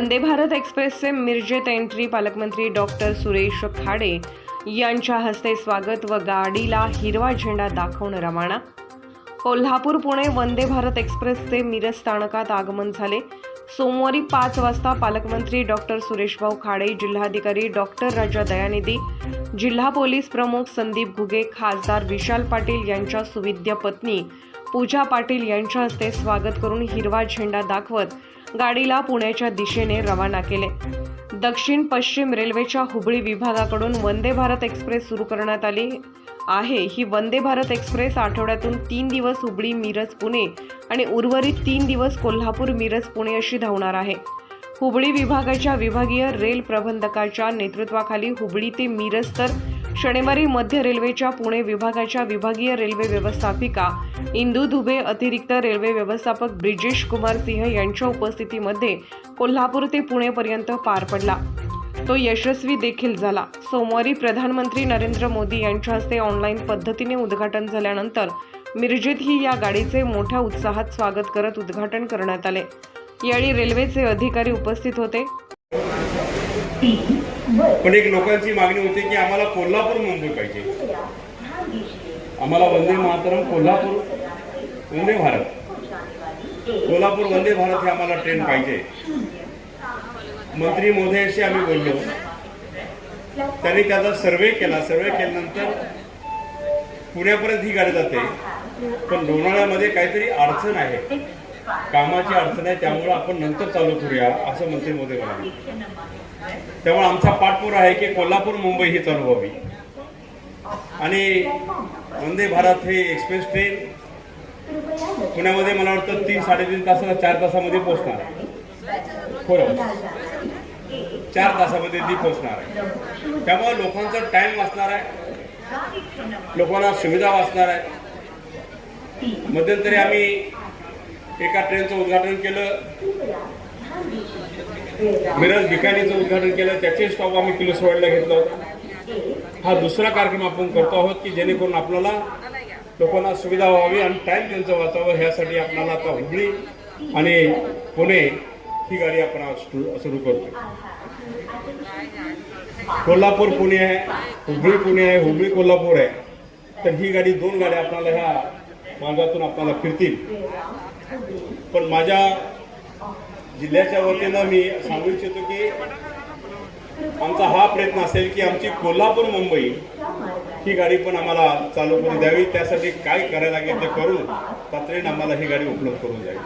वंदे भारत एक्सप्रेसचे मिरजेत एंट्री पालकमंत्री डॉक्टर सुरेश खाडे यांच्या हस्ते स्वागत व गाडीला हिरवा झेंडा दाखवून रवाना. कोल्हापूर पुणे वंदे भारत एक्सप्रेसचे मिरज स्थानकात आगमन झाले. सोमवारी पाच वाजता पालकमंत्री डॉक्टर सुरेशभाऊ खाडे जिल्हाधिकारी डॉक्टर राजा दयानिधी जिल्हा पोलीस प्रमुख संदीप घुगे खासदार विशाल पाटील यांच्या सुविद्य पत्नी पूजा पाटील यांच्या हस्ते स्वागत करून हिरवा झेंडा दाखवत गाडीला पुण्याच्या दिशेने रवाना केले. दक्षिण पश्चिम रेल्वेच्या हुबळी विभागाकडून वंदे भारत एक्सप्रेस सुरू करण्यात आली आहे. ही वंदे भारत एक्सप्रेस आठवड्यातून तीन दिवस हुबळी मिरज पुणे आणि उर्वरित तीन दिवस कोल्हापूर मिरज पुणे अशी धावणार आहे. हुबळी विभागाच्या विभागीय रेल प्रबंधकाच्या नेतृत्वाखाली हुबळी ते मिरज तर शनिवारी मध्य रेल्वेच्या पुणे विभागाच्या विभागीय रेल्वे व्यवस्थापिका इंदू दुबे अतिरिक्त रेल्वे व्यवस्थापक ब्रिजेश कुमार सिंह यांच्या उपस्थितीमध्ये कोल्हापूर ते पुणेपर्यंत पार पडला. तो यशस्वी देखील झाला. सोमवारी प्रधानमंत्री नरेंद्र मोदी यांच्या हस्ते ऑनलाईन पद्धतीने उद्घाटन झाल्यानंतर मिरजेतही या गाडीचे मोठ्या उत्साहात स्वागत करत उद्घाटन करण्यात आले. यावेळी रेल्वेचे अधिकारी उपस्थित होते. पण एक लोकांची मागणी होती की आम्हाला कोल्हापूर मुंबई पाहिजे. आम्हाला वंदे मातरम कोल्हापूर वंदे भारत. कोल्हापूर वंदे भारत हे आम्हाला ट्रेन पाहिजे. मंत्री मोदयाशी आम्ही बोललो. त्यांनी त्याचा सर्वे केला. सर्वे केल्यानंतर पुण्यापर्यंत ही गाडी जाते. पण लोणाळ्यामध्ये काहीतरी अडचण आहे. कामाची अडचण आहे. त्यामुळे आपण नंतर चालू करूया असं मंत्री मोदी म्हणाले. त्यामुळे आमचा पाठपुरा आहे की कोल्हापूर मुंबई ही चालू व्हावी आणि वंदे भारत हे एक्सप्रेस ट्रेन पुण्यामध्ये मला वाटतं तीन साडेतीन तासाला चार तासामध्ये पोहोचणार. आहे खरं. चार तासामध्ये ती पोहोचणार आहे. त्यामुळे लोकांचा टाइम वाचणार आहे. लोकांना सुविधा वाचणार आहे. मध्यंतरी आम्ही एका ट्रेनचं उद्घाटन केलं. मिरज बिकानीचं उद्घाटन केलं त्याचे स्टॉप आम्ही किलो घेतला होता. हा दुसरा कार्यक्रम आपण करतो आहोत की जेणेकरून आपल्याला लोकांना सुविधा व्हावी आणि टाईम त्यांचं वाचावं ह्यासाठी आपल्याला आता हुबळी आणि पुणे ही गाडी आपण आज सुरू सुरू करतो कोल्हापूर पुणे आहे हुबळी पुणे आहे हुबळी कोल्हापूर आहे. तर ही गाडी दोन गाड्या आपल्याला ह्या मार्गातून आपल्याला फिरतील. पण माझ्या जिल्ह्याच्या वतीनं मी सांगू इच्छितो की आमचा हा प्रयत्न असेल की आमची कोल्हापूर मुंबई ही गाडी पण आम्हाला चालू करून द्यावी. त्यासाठी काय करायला लागेल ते करून तातडीनं आम्हाला ही गाडी उपलब्ध करून द्यावी.